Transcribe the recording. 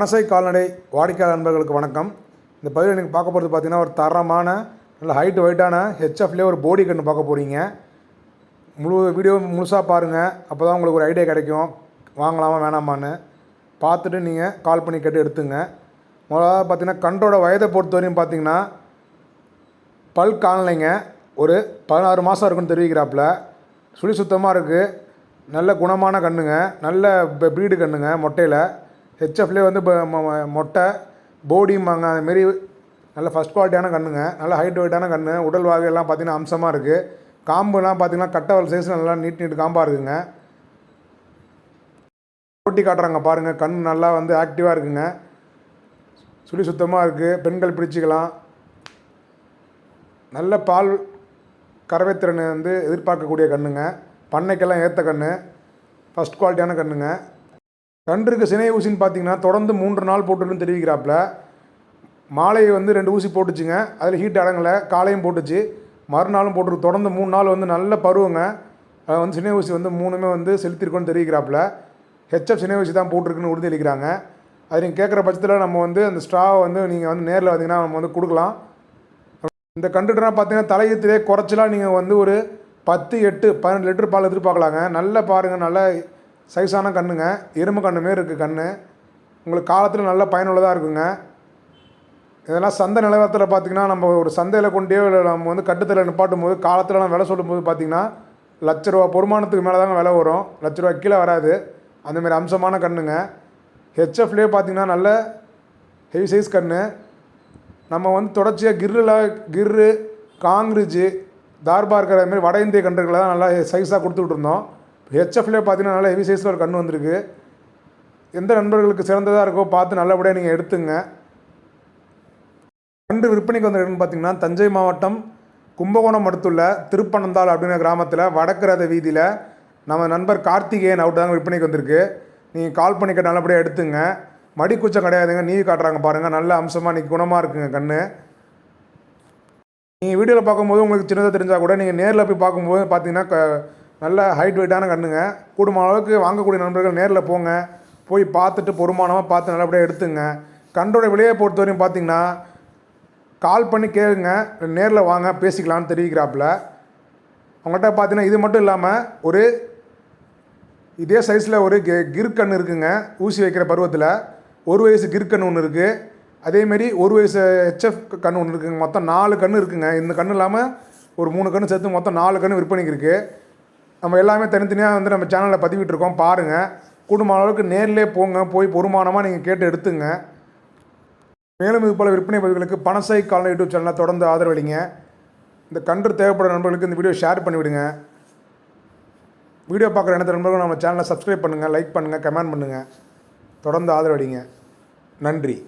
பனசை கால்நடை வாடிக்கையாளர் நண்பர்களுக்கு வணக்கம். இந்த பதிவில் நீங்கள் பார்க்க போகிறது பார்த்தீங்கன்னா ஒரு தரமான நல்ல ஹைட்டு வெயிட்டான ஹெச்எஃப்லேயே ஒரு போடி கன்று பார்க்க போகிறீங்க முழு வீடியோ முழுசாக பாருங்கள் அப்போ தான் உங்களுக்கு ஒரு ஐடியா கிடைக்கும். வாங்கலாமா வேணாமான்னு. பார்த்துட்டு நீங்கள் கால் பண்ணி கேட்டு எடுத்துங்க. முதல்ல பார்த்தீங்கன்னா கன்றோட வயதை பொறுத்த வரையும் பார்த்தீங்கன்னா பல் காணலைங்க ஒரு பதினாறு மாதம் இருக்குன்னு தெரிவிக்கிறாப்புல. சுழி சுத்தமாக இருக்குது நல்ல குணமான கண்ணுங்க. நல்ல ப்ரீடு கண்ணுங்க மொட்டையில். ஹெச்எஃப்லேயே வந்து இப்போ மொ- மொட்டை போடிம்பாங்க அதுமாரி நல்ல ஃபஸ்ட் குவாலிட்டியான கண்ணுங்க. நல்ல ஹைட் வெயிட்டான கண்ணு உடல் வாகு எல்லாம் பார்த்தீங்கன்னா அம்சமாக இருக்குது காம்புலாம் பார்த்திங்கன்னா கட்டவல் சைஸ் நல்லா நீட் நீட் காம்பாக இருக்குங்க. போட்டி காட்டுறாங்க பாருங்கள் கண் நல்லா வந்து ஆக்டிவாக இருக்குங்க. சுழி சுத்தமாக இருக்குது பெண்கள் பிடிச்சிக்கலாம். நல்ல பால் கறவைத்திறனை வந்து எதிர்பார்க்கக்கூடிய கண்ணுங்க. பண்ணைக்கெல்லாம் ஏற்ற கன்று ஃபஸ்ட் குவாலிட்டியான கண்ணுங்க. கன்றுக்கு சினை ஊசின்னு பார்த்தீங்கன்னா தொடர்ந்து மூன்று நாள் போட்டுருன்னு தெரிவிக்கிறாப்புல. மாலை வந்து ரெண்டு ஊசி போட்டுச்சுங்க. அதில் ஹீட் அடங்கலை. காலையும் போட்டுச்சு. மறுநாளும் போட்டுருக்கு. தொடர்ந்து மூணு நாள் வந்து நல்ல பருவங்க. அதை வந்து சினை ஊசி வந்து மூணுமே வந்து செலுத்திருக்கோன்னு தெரிவிக்கிறாப்புல. ஹெச்எஃப் சினை ஊசி தான் போட்டிருக்குன்னு உறுதியளிக்கிறாங்க அது நீங்கள் கேட்குற பட்சத்தில் நம்ம வந்து அந்த ஸ்ட்ராவை வந்து நீங்கள் வந்து நேரில் வந்தீங்கன்னா நம்ம வந்து கொடுக்கலாம். இந்த கண்டுட்டுனா பார்த்தீங்கன்னா தலையத்திலே குறைச்சலாம் நீங்கள் வந்து ஒரு பத்து எட்டு பன்னெண்டு லிட்டர் பால் எதிர்பார்க்கலாங்க நல்லா பாருங்கள் நல்லா சைஸான கண்ணுங்க. எறும்பு கண்ணு மாரி இருக்குது கண்ணு. உங்களுக்கு காலத்தில் நல்ல பயனுள்ளதாக இருக்குங்க. இதெல்லாம் சந்தை நிலவரத்தில் பார்த்தீங்கன்னா நம்ம ஒரு சந்தையில் கொண்டே நம்ம வந்து கட்டுத்தலை நிப்பாட்டும் போது காலத்துலலாம் விலை சொல்லும்போது பார்த்தீங்கன்னா லட்ச ரூபா பொறுமானத்துக்கு மேலே தாங்க விலை வரும். லட்ச ரூபா கீழே வராது. அந்தமாரி அம்சமான கண்ணுங்க. ஹெச்எஃப்லேயே பார்த்தீங்கன்னா நல்ல ஹெவி சைஸ் கன்று நம்ம வந்து தொடர்ச்சியாக கிர்ரில் கிர்ரு காங்கிரிஜு தார்பார்கர் அதுமாரி வட இந்திய கன்றுகளை தான் நல்லா சைஸாக கொடுத்துட்டு இருந்தோம். ஹெச்எஃப்லேயே பார்த்தீங்கன்னா நல்லா ஹெவி சைஸில் ஒரு கண் வந்திருக்கு. எந்த நண்பர்களுக்கு சிறந்ததாக இருக்கோ பார்த்து நல்லபடியாக நீங்கள் எடுத்துங்க. கண்டு விற்பனைக்கு வந்த இடம்னு பார்த்தீங்கன்னா தஞ்சை மாவட்டம் கும்பகோணம் அடுத்துள்ள திருப்பனந்தாள் அப்படிங்கிற கிராமத்தில் வடக்கிறத வீதியில் நம்ம நண்பர் கார்த்திகேயன் அவுட் தாங்க விற்பனைக்கு வந்திருக்கு. நீங்கள் கால் பண்ணி கேட்ட நல்லபடியாக எடுத்துங்க. மடிக்குச்சம் கிடையாதுங்க. நீ காட்டுறாங்க பாருங்கள் நல்ல அம்சமாக இன்றைக்கி குணமாக இருக்குங்க கண்ணு. நீங்கள் வீடியோவில் பார்க்கும்போது உங்களுக்கு சின்னதாக தெரிஞ்சால் கூட நீங்கள் நேரில் போய் பார்க்கும்போது பார்த்தீங்கன்னா க- நல்ல ஹைட் வெயிட்டான கண்ணுங்க. கூடுமான அளவுக்கு வாங்கக்கூடிய நண்பர்கள் நேரில் போங்க. போய் பார்த்துட்டு பொறுமானமாக பார்த்து நல்லபடியாக எடுத்துங்க. கண்டோட விலையை பொறுத்தவரையும் பார்த்தீங்கன்னா கால் பண்ணி கேளுங்க. நேரில் வாங்க பேசிக்கலாம்னு தெரிவிக்கிறாப்புல. அவங்கள்ட்ட பார்த்தீங்கன்னா இது மட்டும் இல்லாமல் ஒரு இதே சைஸில் ஒரு கி கிர்கன் இருக்குங்க. ஊசி வைக்கிற பருவத்தில் ஒரு வயசு கிர்கன் ஒன்று இருக்குது அதேமாரி ஒரு வயசு ஹெச்எஃப் கண் ஒன்று இருக்குங்க. மொத்தம் நாலு கன்று இருக்குங்க. இந்த கன்று இல்லாமல் ஒரு மூணு கன்று சேர்த்து மொத்தம் நாலு கண் விற்பனைக்கு இருக்குது நம்ம எல்லாமே தனித்தனியாக வந்து நம்ம சேனலில் பதிவிட்டுருக்கோம். பாருங்கள் கூடுமான அளவுக்கு நேரிலே போங்க. போய் பொறுமானமாக நீங்கள் கேட்டு எடுத்துங்க. மேலும் இது போல் விற்பனை பதிவுகளுக்கு பணசை காலனி யூடியூப் சேனலை தொடர்ந்து ஆதரவளிங்க. இந்த கன்று தேவைப்படுற நண்பர்களுக்கு இந்த வீடியோ ஷேர் பண்ணிவிடுங்க. வீடியோ பார்க்குற அனைத்து நண்பர்களும் நம்ம சேனலை சப்ஸ்கிரைப் பண்ணுங்கள் லைக் பண்ணுங்கள் கமெண்ட் பண்ணுங்கள் தொடர்ந்து ஆதரவளிங்க. நன்றி.